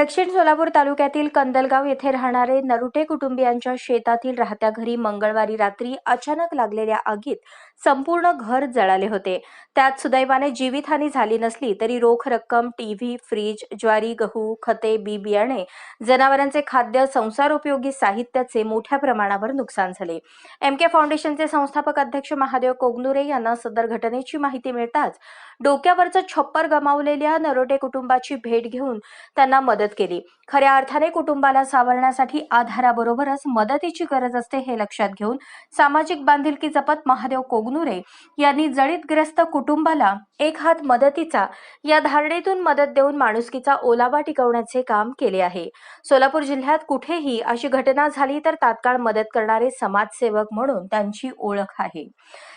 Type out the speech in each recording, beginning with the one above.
दक्षिण सोलापूर तालुक्यातील कंदलगाव येथे राहणारे नरुटे कुटुंबियांच्या शेतातील राहत्या घरी मंगळवारी रात्री अचानक लागलेल्या आगीत संपूर्ण घर जळाले होते. त्यात सुदैवाने जीवितहानी झाली नसली तरी रोख रक्कम टीव्ही फ्रीज ज्वारी गहू खते बी बियाणे जनावरांचे खाद्य संसारोपयोगी साहित्याचे मोठ्या प्रमाणावर नुकसान झाले. एम के फाउंडेशनचे संस्थापक अध्यक्ष महादेव कोगनुरे यांना सदर घटनेची माहिती मिळताच डोक्यावरचं छप्पर गमावलेल्या नरोटे कुटुंबाची भेट घेऊन त्यांना मदत केली. खऱ्या अर्थाने कुटुंबाला सावरण्यासाठी आधाराबरोबरच मदतीची गरज असते हे लक्षात घेऊन सामाजिक बांधिलकी जपत महादेव कोगनुरे यांनी जळीतग्रस्त कुटुंबाला एक हात मदतीचा या धारणेतून मदत देऊन माणुसकीचा ओलावा टिकवण्याचे काम केले आहे. सोलापूर जिल्ह्यात कुठेही अशी घटना झाली तर तात्काळ मदत करणारे समाजसेवक म्हणून त्यांची ओळख आहे.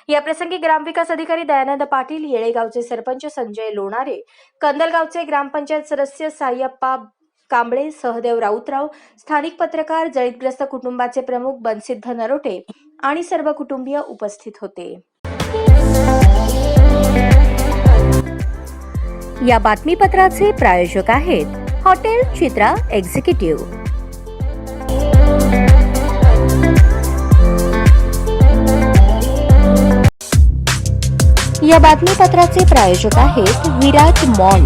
याप्रसंगी ग्रामविकास अधिकारी दयानंद पाटील येळेगावचे सरपंच संजय लोणारे कंदलगावचे ग्रामपंचायत सदस्य सायप्पा कांबळे सहदेव राऊतराव स्थानिक पत्रकार जळीतग्रस्त कुटुंबाचे प्रमुख बनसिद्ध नरोटे आणि सर्व कुटुंबीय उपस्थित होते. या बातमीपत्राचे प्रायोजक आहेत हॉटेल चित्रा एक्झिक्युटिव्ह. या बातमीपत्राचे प्रायोजक आहेत विराज मॉल.